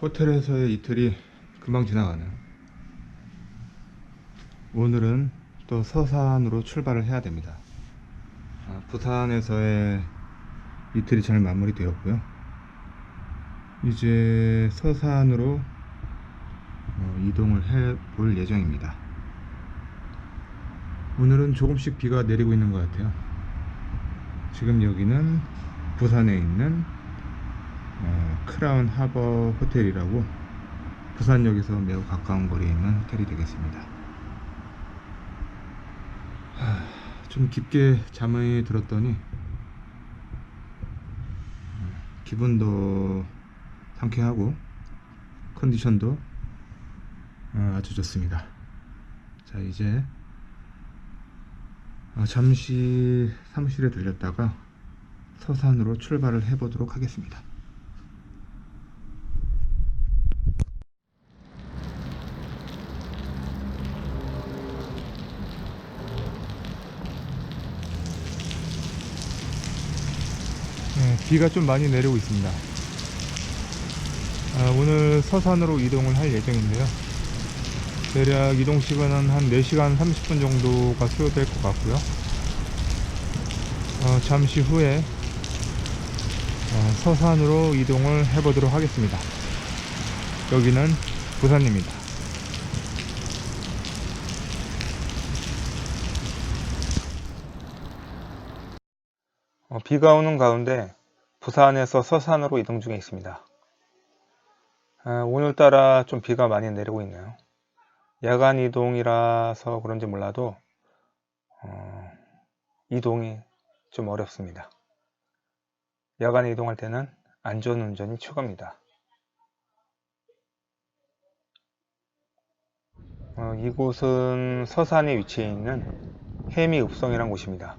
호텔에서의 이틀이 금방 지나가네요. 오늘은 또 서산으로 출발을 해야 됩니다. 아, 부산에서의 이틀이 잘 마무리되었고요. 이제 서산으로 어, 이동을 해 볼 예정입니다. 오늘은 조금씩 비가 내리고 있는 것 같아요. 지금 여기는 부산에 있는 어, 크라운 하버 호텔이라고 부산역에서 매우 가까운 거리에 있는 호텔이 되겠습니다. 하, 좀 깊게 잠이 들었더니 어, 기분도 상쾌하고 컨디션도 어, 아주 좋습니다. 자 이제 어, 잠시 사무실에 들렸다가 서산으로 출발을 해보도록 하겠습니다. 네, 비가 좀 많이 내리고 있습니다. 아, 오늘 서산으로 이동을 할 예정인데요. 대략 이동 시간은 한 4시간 30분 정도가 소요될 것 같고요. 어, 잠시 후에 어, 서산으로 이동을 해보도록 하겠습니다. 여기는 부산입니다. 어, 비가 오는 가운데 부산에서 서산으로 이동 중에 있습니다. 아, 오늘따라 좀 비가 많이 내리고 있네요. 야간 이동이라서 그런지 몰라도 어, 이동이 좀 어렵습니다. 야간 이동할 때는 안전운전이 최고입니다. 어, 이곳은 서산에 위치해 있는 해미읍성이라는 곳입니다.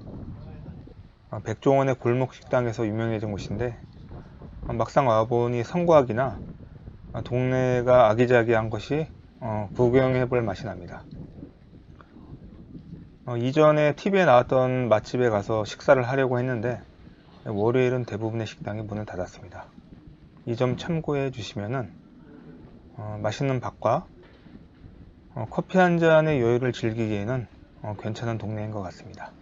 어, 백종원의 골목 식당에서 유명해진 곳인데 어, 막상 와보니 성곽이나 어, 동네가 아기자기한 것이 어, 구경해 볼 맛이 납니다. 어, 이전에 TV에 나왔던 맛집에 가서 식사를 하려고 했는데 월요일은 대부분의 식당이 문을 닫았습니다. 이 점 참고해 주시면은 어, 맛있는 밥과 어, 커피 한 잔의 여유를 즐기기에는 어, 괜찮은 동네인 것 같습니다.